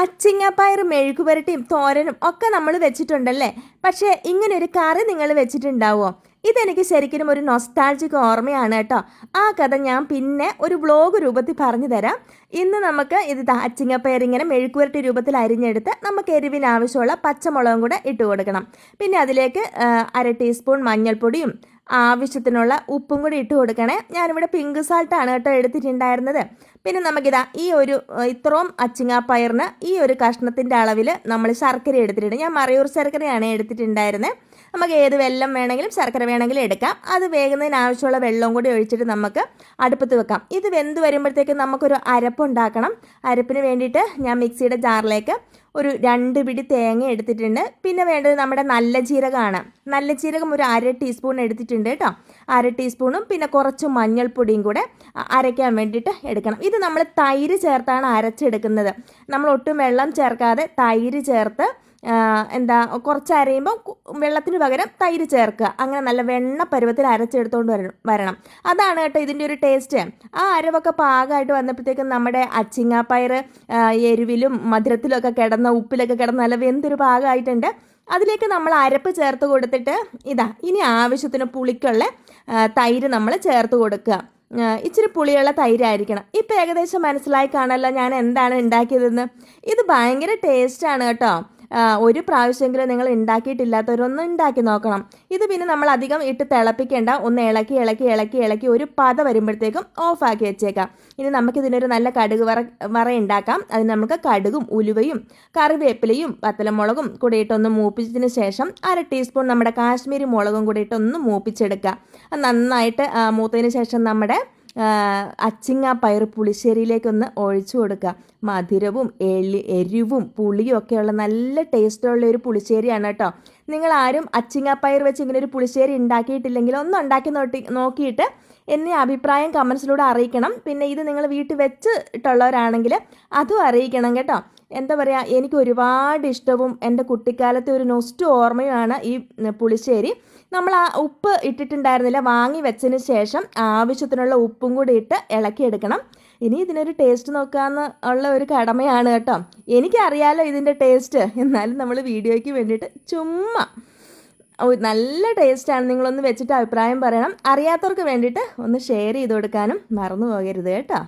അച്ചിങ്ങാപ്പയർ മെഴുകുപുരട്ടിയും തോരനും ഒക്കെ നമ്മൾ വെച്ചിട്ടുണ്ടല്ലേ? പക്ഷേ ഇങ്ങനെ ഒരു കറി നിങ്ങൾ വെച്ചിട്ടുണ്ടാവുമോ ഇതെനിക്ക് ശരിക്കും ഒരു നൊസ്റ്റാൾജിക് ഓർമ്മയാണ് കേട്ടോ. ആ കഥ ഞാൻ പിന്നെ ഒരു വ്ലോഗ് രൂപത്തിൽ പറഞ്ഞു തരാം. ഇന്ന് നമുക്ക് ഇത് അച്ചിങ്ങപ്പയർ ഇങ്ങനെ മെഴുക്കുവരട്ടി രൂപത്തിൽ അരിഞ്ഞെടുത്ത് നമുക്ക് എരിവിന് ആവശ്യമുള്ള പച്ചമുളകും കൂടെ ഇട്ട് കൊടുക്കണം. പിന്നെ അതിലേക്ക് അര ടീസ്പൂൺ മഞ്ഞൾപ്പൊടിയും ആവശ്യത്തിനുള്ള ഉപ്പും കൂടി ഇട്ട് കൊടുക്കണേ. ഞാനിവിടെ പിങ്ക് സാൾട്ടാണ് കേട്ടോ എടുത്തിട്ടുണ്ടായിരുന്നത്. പിന്നെ നമുക്കിതാ ഈ ഒരു ഇത്രയും അച്ചിങ്ങാപ്പയറിന് ഈ ഒരു കഷ്ണത്തിന്റെ അളവിൽ നമ്മൾ ശർക്കര എടുത്തിട്ടുണ്ട്. ഞാൻ മറയൂർ ശർക്കരയാണ് എടുത്തിട്ടുണ്ടായിരുന്നത് നമുക്ക് ഏത് വെള്ളം വേണമെങ്കിലും ശർക്കര വേണമെങ്കിലും എടുക്കാം. അത് വേകുന്നതിന് ആവശ്യമുള്ള വെള്ളവും കൂടി ഒഴിച്ചിട്ട് നമുക്ക് അടുപ്പത്ത് വെക്കാം. ഇത് വെന്ത് വരുമ്പോഴത്തേക്കും നമുക്കൊരു അരപ്പുണ്ടാക്കണം അരപ്പിന് വേണ്ടിയിട്ട് ഞാൻ മിക്സിയുടെ ജാറിലേക്ക് ഒരു രണ്ട് പിടി തേങ്ങ എടുത്തിട്ടുണ്ട്. പിന്നെ വേണ്ടത് നമ്മുടെ നല്ല ജീരകമാണ്. നല്ല ജീരകം ഒരു അര ടീസ്പൂൺ എടുത്തിട്ടുണ്ട് കേട്ടോ. അര ടീസ്പൂണും പിന്നെ കുറച്ച് മഞ്ഞൾപ്പൊടിയും കൂടെ അരയ്ക്കാൻ വേണ്ടിയിട്ട് എടുക്കണം. ഇത് നമ്മൾ തൈര് ചേർത്താണ് അരച്ചെടുക്കുന്നത്. നമ്മൾ ഒട്ടും വെള്ളം ചേർക്കാതെ തൈര് ചേർത്ത് എന്താ കുറച്ച് അരയുമ്പോൾ വെള്ളത്തിന് പകരം തൈര് ചേർക്കുക. അങ്ങനെ നല്ല വെണ്ണ പരുവത്തിൽ അരച്ചെടുത്തുകൊണ്ട് വരണം. അതാണ് കേട്ടോ ഇതിന്റെ ഒരു ടേസ്റ്റ്. ആ അരവൊക്കെ പാകമായിട്ട് വന്നപ്പോഴത്തേക്കും നമ്മുടെ അച്ചിങ്ങാപ്പയർ എരിവിലും മധുരത്തിലും ഒക്കെ കിടന്ന ഉപ്പിലൊക്കെ കിടന്ന നല്ല വെന്തൊരു പാകമായിട്ടുണ്ട് അതിലേക്ക് നമ്മൾ അരപ്പ് ചേർത്ത് കൊടുത്തിട്ട് ഇതാ ഇനി ആവശ്യത്തിന് പുളിക്കുള്ള തൈര് നമ്മൾ ചേർത്ത് കൊടുക്കുക. ഇച്ചിരി പുളിയുള്ള തൈരായിരിക്കണം. ഇപ്പം ഏകദേശം മനസ്സിലായി കാണല്ലോ ഞാൻ എന്താണ് ഉണ്ടാക്കിയതെന്ന്. ഇത് ഭയങ്കര ടേസ്റ്റാണ് കേട്ടോ. ഒരു പ്രാവശ്യമെങ്കിലും നിങ്ങൾ ഉണ്ടാക്കിയിട്ടില്ലാത്തവരൊന്ന് ഉണ്ടാക്കി നോക്കണം. ഇത് പിന്നെ നമ്മൾ അധികം ഇട്ട് തിളപ്പിക്കേണ്ട. ഒന്ന് ഇളക്കി ഇളക്കി ഇളക്കി ഇളക്കി ഒരു പത വരുമ്പോഴത്തേക്കും ഓഫാക്കി വെച്ചേക്കാം. ഇനി നമുക്കിതിനൊരു നല്ല കടുക് വറ വറ ഉണ്ടാക്കാം. അതിന് നമുക്ക് കടുകും ഉലുവയും കറിവേപ്പിലയും പത്തലമുളകും കൂടി ഇട്ടൊന്ന് മൂപ്പിച്ചതിന് ശേഷം അര ടീസ്പൂൺ നമ്മുടെ കാശ്മീരി മുളകും കൂടി ഇട്ടൊന്ന് മൂപ്പിച്ചെടുക്കുക. നന്നായിട്ട് മൂത്തതിന് ശേഷം നമ്മുടെ അച്ചിങ്ങ പയർ പുളിശ്ശേരിയിലേക്കൊന്ന് ഒഴിച്ചു കൊടുക്കുക. മധുരവും എളി എരിവും പുളിയും ഒക്കെയുള്ള നല്ല ടേസ്റ്റുള്ള ഒരു പുളിശ്ശേരിയാണ് കേട്ടോ. നിങ്ങൾ ആരും പയർ വെച്ച് ഇങ്ങനെ ഒരു പുളിശ്ശേരി ഉണ്ടാക്കിയിട്ടില്ലെങ്കിൽ ഒന്ന് ഉണ്ടാക്കി നോട്ടി നോക്കിയിട്ട് എന്നെ അഭിപ്രായം കമൻസിലൂടെ അറിയിക്കണം. പിന്നെ ഇത് നിങ്ങൾ വീട്ടിൽ വെച്ചിട്ടുള്ളവരാണെങ്കിൽ അതും അറിയിക്കണം കേട്ടോ. എന്താ പറയുക എനിക്ക് ഒരുപാട് ഇഷ്ടവും എന്റെ കുട്ടിക്കാലത്തെ ഒരു നൊസ്റ്റു ഓർമ്മയുമാണ് ഈ പുളിശ്ശേരി. നമ്മൾ ആ ഉപ്പ് ഇട്ടിട്ടുണ്ടായിരുന്നില്ല വാങ്ങി വെച്ചതിന് ശേഷം ആവശ്യത്തിനുള്ള ഉപ്പും കൂടി ഇട്ട് ഇളക്കിയെടുക്കണം. ഇനി ഇതിനൊരു ടേസ്റ്റ് നോക്കാമെന്ന് ഉള്ള ഒരു കടമയാണ് കേട്ടോ. എനിക്കറിയാലോ ഇതിന്റെ ടേസ്റ്റ് എന്നാലും നമ്മൾ വീഡിയോയ്ക്ക് വേണ്ടിയിട്ട് ചുമ്മാ. നല്ല ടേസ്റ്റാണ് നിങ്ങളൊന്ന് വെച്ചിട്ട് അഭിപ്രായം പറയണം. അറിയാത്തവർക്ക് വേണ്ടിയിട്ട് ഒന്ന് ഷെയർ ചെയ്ത് കൊടുക്കാനും മറന്നു പോകരുത് കേട്ടോ.